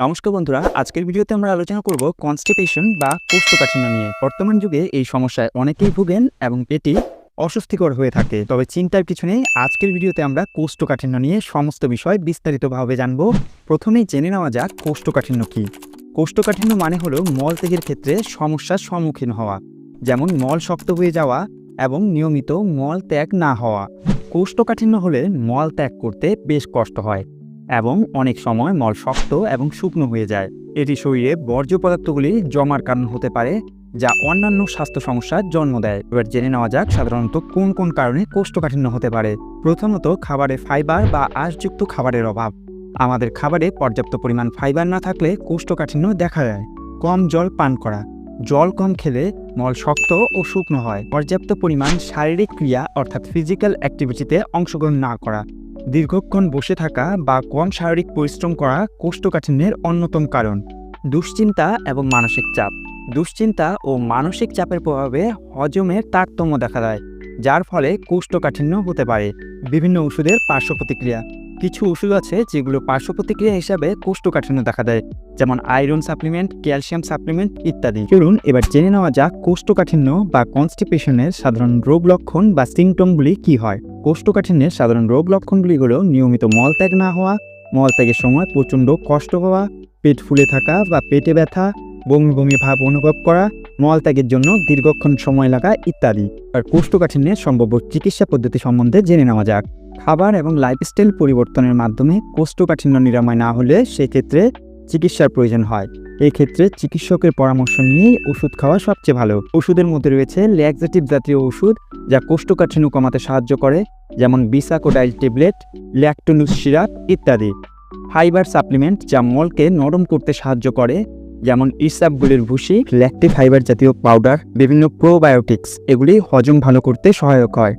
নমস্কার বন্ধুরা, আজকের ভিডিওতে আমরা আলোচনা করব কনস্টিপেশন বা কোষ্ঠকাঠিন্য নিয়ে। বর্তমান যুগে এই সমস্যায় অনেকেই ভুগেন এবং এটি অস্বস্তিকর হয়ে থাকে। তবে চিন্তার কিছু নেই, আজকের ভিডিওতে আমরা কোষ্ঠকাঠিন্য নিয়ে সমস্ত বিষয় বিস্তারিতভাবে জানব। প্রথমেই জেনে নেওয়া যাক কোষ্ঠকাঠিন্য কী। কোষ্ঠকাঠিন্য মানে হলো মল ত্যাগের ক্ষেত্রে সমস্যার সম্মুখীন হওয়া, যেমন মল শক্ত হয়ে যাওয়া এবং নিয়মিত মল ত্যাগ না হওয়া। কোষ্ঠকাঠিন্য হলে মল ত্যাগ করতে বেশ কষ্ট হয়। এবং অনেক সময় মল শক্ত এবং শুকনো হয়ে যায়। এটি শরীরে বর্জ্য পদার্থগুলি জমার কারণ হতে পারে, যা অন্যান্য স্বাস্থ্য সমস্যার জন্ম দেয়। এবার জেনে নেওয়া যাক সাধারণত কোন কোন কারণে কোষ্ঠকাঠিন্য হতে পারে। প্রথমত, খাবারে ফাইবার বা আঁশযুক্ত খাবারের অভাব। আমাদের খাবারে পর্যাপ্ত পরিমাণ ফাইবার না থাকলে কোষ্ঠকাঠিন্য দেখা যায় কম জল পান করা। জল কম খেলে মল শক্ত ও শুকনো হয়। পর্যাপ্ত পরিমাণ শারীরিক ক্রিয়া অর্থাৎ ফিজিক্যাল অ্যাক্টিভিটিতে অংশগ্রহণ না করা। দীর্ঘক্ষণ বসে থাকা বা কম শারীরিক পরিশ্রম করা কোষ্ঠকাঠিন্যের অন্যতম কারণ। দুশ্চিন্তা এবং মানসিক চাপ। দুশ্চিন্তা ও মানসিক চাপের প্রভাবে হজমের তারতম্য দেখা দেয়, যার ফলে কোষ্ঠকাঠিন্য হতে পারে। বিভিন্ন ওষুধের পার্শ্ব প্রতিক্রিয়া। কিছু ওষুধ আছে যেগুলো পার্শ্ব প্রতিক্রিয়া হিসাবে কোষ্ঠকাঠিন্য দেখা দেয়, যেমন আয়রন সাপ্লিমেন্ট, ক্যালসিয়াম সাপ্লিমেন্ট ইত্যাদি। চলুন এবার জেনে নেওয়া যাক কোষ্ঠকাঠিন্য বা কনস্টিপেশনের সাধারণ রোগ লক্ষণ বা সিমটমগুলি কী হয়। কোষ্ঠকাঠিন্যের সাধারণ রোগ লক্ষণগুলি হলো নিয়মিত মলত্যাগ না হওয়া, মলত্যাগের সময় প্রচণ্ড কষ্ট হওয়া, পেট ফুলে থাকা বা পেটে ব্যথা, বমি বমি ভাব অনুভব করা, মলত্যাগের জন্য দীর্ঘক্ষণ সময় লাগা ইত্যাদি। আর কোষ্ঠকাঠিন্যের সম্ভাব্য চিকিৎসা পদ্ধতি সম্বন্ধে জেনে নেওয়া যাক। খাবার এবং লাইফস্টাইল পরিবর্তনের মাধ্যমে কোষ্ঠকাঠিন্য নিরাময় না হলে সেক্ষেত্রে চিকিৎসার প্রয়োজন হয়। এই ক্ষেত্রে চিকিৎসকের পরামর্শ নিয়েই ওষুধ খাওয়া সবচেয়ে ভালো। ওষুধের মধ্যে রয়েছে ল্যাক্সেটিভ জাতীয় ওষুধ যা কোষ্ঠকাঠিন্য কমাতে সাহায্য করে, যেমন বিসাকোডাইল ট্যাবলেট ল্যাকটোনুস সিরাপ ইত্যাদি। ফাইবার সাপ্লিমেন্ট যা মলকে নরম করতে সাহায্য করে, যেমন ইসাপগুলির ভুসি ল্যাকটিভ ফাইবার জাতীয় পাউডার বিভিন্ন প্রোবায়োটিক্স এগুলি হজম ভালো করতে সহায়ক হয়।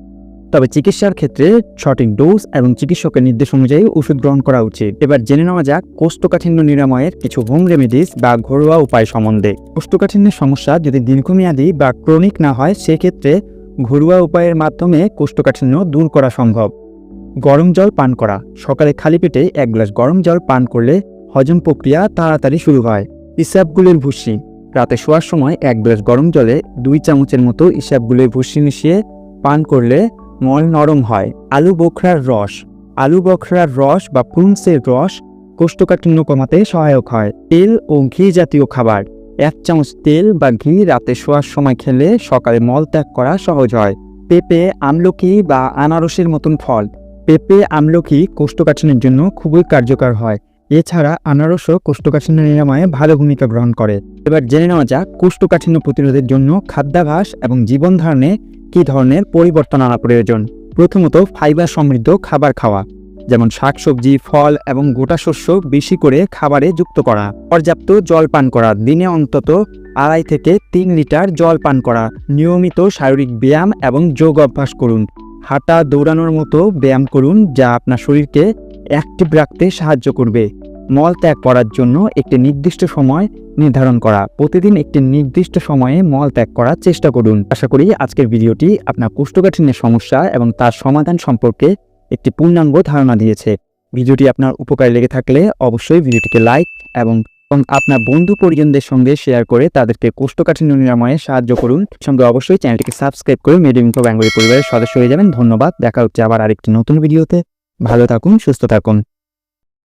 তবে চিকিৎসার ক্ষেত্রে সঠিক ডোজ এবং চিকিৎসকের নির্দেশ অনুযায়ী ওষুধ গ্রহণ করা উচিত। এবার জেনে নেওয়া যাক কোষ্ঠকাঠিন্য নিরাময়ের কিছু হোম রেমেডিস বা ঘরোয়া উপায় সম্বন্ধে। কোষ্ঠকাঠিন্যের সমস্যা যদি দীর্ঘমেয়াদী বা ক্রনিক না হয়, সেক্ষেত্রে ঘরোয়া উপায়ের মাধ্যমে কোষ্ঠকাঠিন্য দূর করা সম্ভব। গরম জল পান করা। সকালে খালি পেটে এক গ্লাস গরম জল পান করলে হজম প্রক্রিয়া তাড়াতাড়ি শুরু হয়। ইসাবগুলির ভুসি। রাতে শোয়ার সময় এক গ্লাস গরম জলে দুই চামচের মতো ইসাবগুলির ভুসি মিশিয়ে পান করলে মল নরম হয়। আলু বখরার রস। আলু বখরার রস বা প্রুনসের রস কোষ্ঠকাঠিন্য কমাতে সহায়ক হয়। তেল ও ঘি জাতীয় খাবার। এক চামচ তেল বা ঘি রাতে শোয়ার সময় খেলে সকালে মল ত্যাগ করা সহজ হয়। পেঁপে, আমলকি বা আনারসের মতন ফল। পেঁপে, আমলকি কোষ্ঠকাঠিন্যের জন্য খুবই কার্যকর হয়। এছাড়া আনারসও কোষ্ঠকাঠিন্য নিরাময়ে ভালো ভূমিকা গ্রহণ করে। এবার জেনে নেওয়া যাক কোষ্ঠকাঠিন্য প্রতিরোধের জন্য খাদ্যাভাস এবং জীবন ধারণে কী ধরনের পরিবর্তন আনা প্রয়োজন? প্রথমত, ফাইবার সমৃদ্ধ খাবার খাওয়া, যেমন শাকসবজি, ফল এবং গোটা শস্য বেশি করে খাবারে যুক্ত করা, পর্যাপ্ত জল পান করা, দিনে অন্তত আড়াই থেকে তিন লিটার জল পান করা, নিয়মিত শারীরিক ব্যায়াম এবং যোগ অভ্যাস করুন। হাঁটা, দৌড়ানোর মতো ব্যায়াম করুন যা আপনার শরীরকে অ্যাক্টিভ রাখতে সাহায্য করবে। মল ত্যাগ করার জন্য একটি নির্দিষ্ট সময় নির্ধারণ করা। প্রতিদিন একটি নির্দিষ্ট সময়ে মল ত্যাগ করার চেষ্টা করুন। আশা করি আজকের ভিডিওটি আপনার কোষ্ঠকাঠিন্যের সমস্যা এবং তার সমাধান সম্পর্কে একটি পূর্ণাঙ্গ ধারণা দিয়েছে। ভিডিওটি আপনার উপকারে লেগে থাকলে অবশ্যই ভিডিওটিকে লাইক এবং এবং আপনার বন্ধু পরিজনদের সঙ্গে শেয়ার করে তাদেরকে কোষ্ঠকাঠিন্য নিরাময়ে সাহায্য করুন। সঙ্গে অবশ্যই চ্যানেলটিকে সাবস্ক্রাইব করে মেডিম বেঙ্গলি পরিবারের সদস্য হয়ে যাবেন। ধন্যবাদ। দেখা হচ্ছে আবার আরেকটি নতুন ভিডিওতে। ভালো থাকুন, সুস্থ থাকুন।